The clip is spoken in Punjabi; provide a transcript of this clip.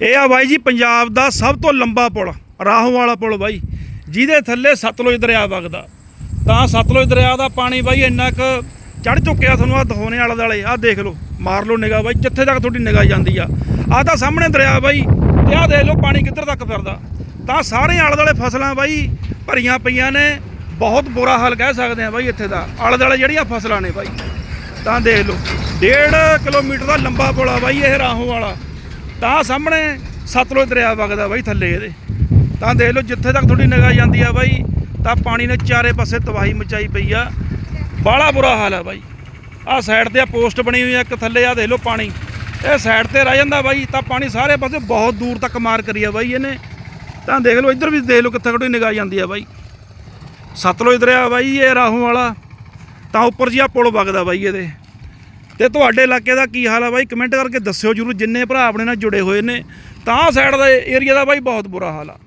ਇਹ ਆ ਬਾਈ ਜੀ, ਪੰਜਾਬ ਦਾ ਸਭ ਤੋਂ ਲੰਬਾ ਪੁਲ, ਰਾਹੋਂ ਵਾਲਾ ਪੁਲ ਬਾਈ, ਜਿਹਦੇ ਥੱਲੇ ਸਤਲੁਜ ਦਰਿਆ ਵਗਦਾ। ਤਾਂ ਸਤਲੁਜ ਦਰਿਆ ਦਾ ਪਾਣੀ ਬਾਈ ਇੰਨਾ ਕੁ ਚੜ ਚੁੱਕਿਆ ਤੁਹਾਨੂੰ ਆ ਦਿਖਾਉਣੇ ਵਾਲੇ ਦਾਲੇ ਆ ਦੇਖ ਲਓ, ਮਾਰ ਲਓ ਨਿਗਾਹ ਬਾਈ, ਜਿੱਥੇ ਤੱਕ ਤੁਹਾਡੀ ਨਿਗਾਹ ਜਾਂਦੀ ਆ। ਆ ਤਾਂ ਸਾਹਮਣੇ ਦਰਿਆ ਬਾਈ, ਤੇ ਆ ਦੇਖ ਲਓ ਪਾਣੀ ਕਿੱਧਰ ਤੱਕ ਫਿਰਦਾ। ਤਾਂ ਸਾਰੇ ਆਲੇ ਦਾਲੇ ਫਸਲਾਂ ਬਾਈ ਭਰੀਆਂ ਪਈਆਂ ਨੇ, ਬਹੁਤ ਬੁਰਾ ਹਾਲ ਕਹਿ ਸਕਦੇ ਆ ਬਾਈ ਇੱਥੇ ਦਾ, ਆਲੇ ਦੁਆਲੇ ਜਿਹੜੀਆਂ ਫਸਲਾਂ ਨੇ ਬਾਈ। ਤਾਂ ਦੇਖ ਲਓ 1.5 ਕਿਲੋਮੀਟਰ ਦਾ ਲੰਬਾ ਪੁਲ ਆ ਬਾਈ, ਇਹ ਰਾਹੋਂ ਵਾਲਾ। ਤਾਂ ਸਾਹਮਣੇ ਸਤਲੁਜ ਦਰਿਆ ਵਗਦਾ ਬਾਈ ਥੱਲੇ ਇਹਦੇ। ਤਾਂ ਦੇਖ ਲਓ ਜਿੱਥੇ ਤੱਕ ਤੁਹਾਡੀ ਨਿਗਾਹ ਜਾਂਦੀ ਆ ਬਾਈ, ਤਾਂ ਪਾਣੀ ਨੇ ਚਾਰੇ ਪਾਸੇ ਤਬਾਹੀ ਮਚਾਈ ਪਈ ਆ। ਬਾਹਲਾ ਬੁਰਾ ਹਾਲ ਆ ਬਾਈ। ਆਹ ਸਾਈਡ ਤੇ ਆ ਪੋਸਟ ਬਣੀ ਹੋਈ ਆ, ਇੱਕ ਥੱਲੇ ਆ ਦੇਖ ਲਓ ਪਾਣੀ। ਇਹ ਸਾਈਡ ਤੇ ਰਹਿ ਜਾਂਦਾ ਬਾਈ, ਤਾਂ ਪਾਣੀ ਸਾਰੇ ਪਾਸੇ ਬਹੁਤ ਦੂਰ ਤੱਕ ਮਾਰ ਕਰੀ ਆ ਬਾਈ ਇਹਨੇ। ਤਾਂ ਦੇਖ ਲਓ ਇੱਧਰ ਵੀ ਦੇਖ ਲਓ ਕਿੱਥੇ ਤੁਹਾਡੀ ਨਿਗਾਹ ਜਾਂਦੀ ਆ ਬਾਈ। ਸਤਲੁਜ ਦਰਿਆ ਬਾਈ, ਇਹ ਰਾਹੋਂ ਵਾਲਾ। ਤਾਂ ਉੱਪਰ ਜੀ ਆ ਪੁਲ ਵਗਦਾ ਬਾਈ ਇਹਦੇ। ਤੇ ਤੁਹਾਡੇ ਇਲਾਕੇ ਦਾ ਕੀ ਹਾਲ ਆ ਬਾਈ? ਕਮੈਂਟ ਕਰਕੇ ਦੱਸਿਓ ਜਰੂਰ, ਜਿੰਨੇ ਭਰਾ ਆਪਣੇ ਨਾਲ ਜੁੜੇ ਹੋਏ ਨੇ, ਤਾਂ ਸਾਈਡ ਦਾ ਏਰੀਆ ਦਾ ਬਾਈ ਬਹੁਤ ਬੁਰਾ ਹਾਲ ਆ।